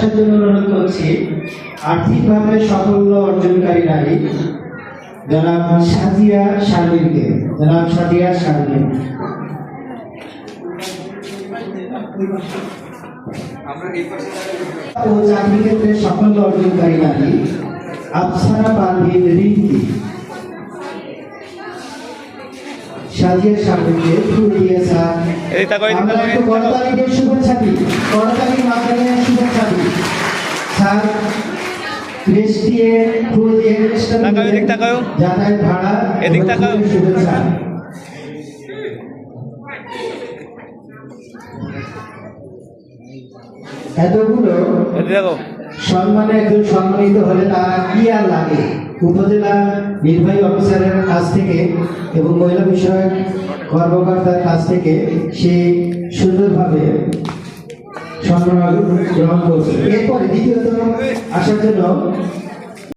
আসার জন্য অনুরোধ করছি আর্থিকভাবে সাফল্য অর্জনকারী নারী জনাব সাদিয়া শারমিনকে জনাব সাদিয়া শারমিন। ও চাকরি ক্ষেত্রে সাফল্য অর্জনকারী নারী আফসানা পারভিন রিঙ্কি। সাজিয়া শারমিনকে ফুল এদিক তাকাও, এদিক আমরা তাকাও, একটু এদিক তাকাও। করতালিকে শুভেচ্ছা দিই করতালি মাধ্যমে শুভেচ্ছা দিই ফুল। এদিক তাকাও। যাতায়াত ভাড়া এদিক তাকাও। শুভেচ্ছা এতগুলো দেখো সম্মানে একজন সম্মানিত হলে তার কি আর লাগে উপজেলা নির্বাহী অফিসারের কাছ থেকে এবং মহিলা বিষয়ক কর্মকর্তার কাছ থেকে সে সুন্দরভাবে সম্মান গ্রহণ করছে। এরপরে দ্বিতীয়ত আসার জন্য